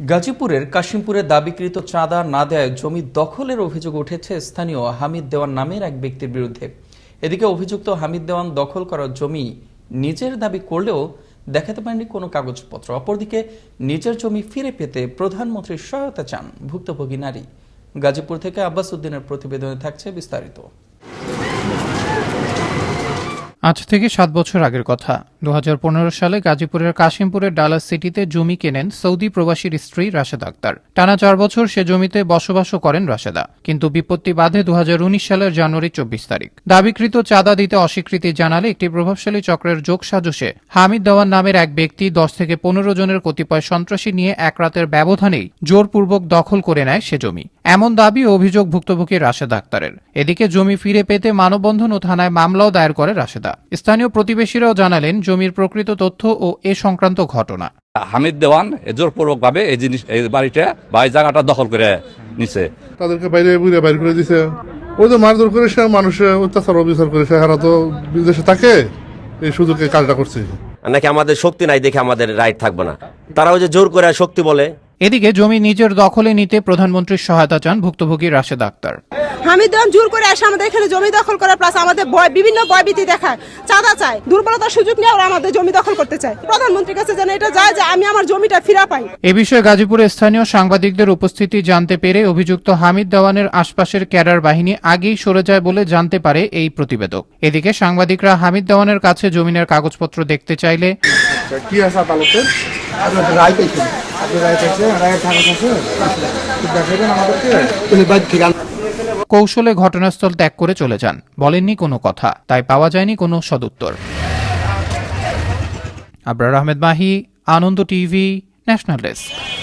গাজীপুরের কাশিমপুরে দাবিকৃত চাঁদা না দেয় জমি দখলের অভিযোগ উঠেছে স্থানীয় হামিদ দেওয়ান নামের এক ব্যক্তির বিরুদ্ধে। এদিকে অভিযুক্ত হামিদ দেওয়ান দখল করা জমি নিজের দাবি করলেও দেখাতে পারেনি কোনো কাগজপত্র। অপরদিকে নিজের জমি ফিরে পেতে প্রধানমন্ত্রীর সহায়তা চান। ভুক্তভোগী নারী। গাজীপুর থেকে আব্বাস উদ্দিনের প্রতিবেদনে থাকছে বিস্তারিত। আজ থেকে সাত বছর আগের কথা। দু হাজার পনেরো সালে গাজীপুরের কাশিমপুরের ডালাস সিটিতে জমি কেনেন সৌদি প্রবাসীর স্ত্রী রাশেদা আক্তার। টানা চার বছর সে জমিতে বসবাসও করেন রাশেদা, কিন্তু বিপত্তি বাধে দু হাজার উনিশ সালের জানুয়ারি চব্বিশ তারিখ। দাবিকৃত চাঁদা দিতে অস্বীকৃতি জানালে একটি প্রভাবশালী চক্রের যোগ সাজসে। হামিদ দেওয়ান নামের এক ব্যক্তি দশ থেকে পনেরো জনের কতিপয় সন্ত্রাসী নিয়ে এক রাতের ব্যবধানেই জোরপূর্বক দখল করে নেয় সে জমি। এমন দাবি ও অভিযোগ ভুক্তভোগী রাশেদা আক্তারের। এদিকে জমি ফিরে পেতে মানববন্ধন ও থানায় মামলাও দায়ের করে রাশেদা। স্থানীয় প্রতিবেশীরাও জানালেন জমির প্রকৃত তথ্য ও এ সংক্রান্ত ঘটনা। হামিদ দেওয়ান জোরপূর্বক ভাবে এই জিনিস এই বাড়িটা বা এই জায়গাটা দখল করে নিছে। তাদেরকে বাইরে বুড়ে বাইর করে দিছে। ওই তো মারধর করেছে মানুষের অত্যাচার অবিচার করেছে হারা তো বিদেশে থাকে এই সুযোগে কাজটা করছে। নাকি আমাদের শক্তি নাই দেখে আমাদের রাইট থাকবে না। তারা ওই যে জোর করে শক্তি বলে এদিকে জমি নিজের দখলে নিতে প্রধানমন্ত্রীর সহায়তা চান ভুক্তভোগী রাশেদা আক্তার। হামিদ দেওয়ান জোর করে আসে আমাদের এখানে জমি দখল করা প্লাস আমাদের ভয় বিভিন্ন ভয়ভীতি দেখায় চাঁদা চায় দুর্বলতার সুযোগ নিয়ে ওরা আমাদের জমি দখল করতে চায়। প্রধানমন্ত্রীর কাছে যেন এটা যায় যে আমি আমার জমিটা ফিরা পাই। এ বিষয়ে গাজীপুরে স্থানীয় সাংবাদিকদের উপস্থিতি জানতে পেরে অভিযুক্ত হামিদ দেওয়ানের আশপাশের ক্যাডার বাহিনী আগেই সরে যায় বলে জানতে পারে এই প্রতিবেদক। এদিকে সাংবাদিকরা হামিদ দেওয়ানের কাছে জমিনের কাগজপত্র দেখতে চাইলে কি আছে রায় কৌশলে ঘটনাস্থল ত্যাগ করে চলে যান। বলেননি কোনো কথা, তাই পাওয়া যায়নি কোনো সদুত্তর। Abrar Ahmed Mahi, Ananda TV, national desk.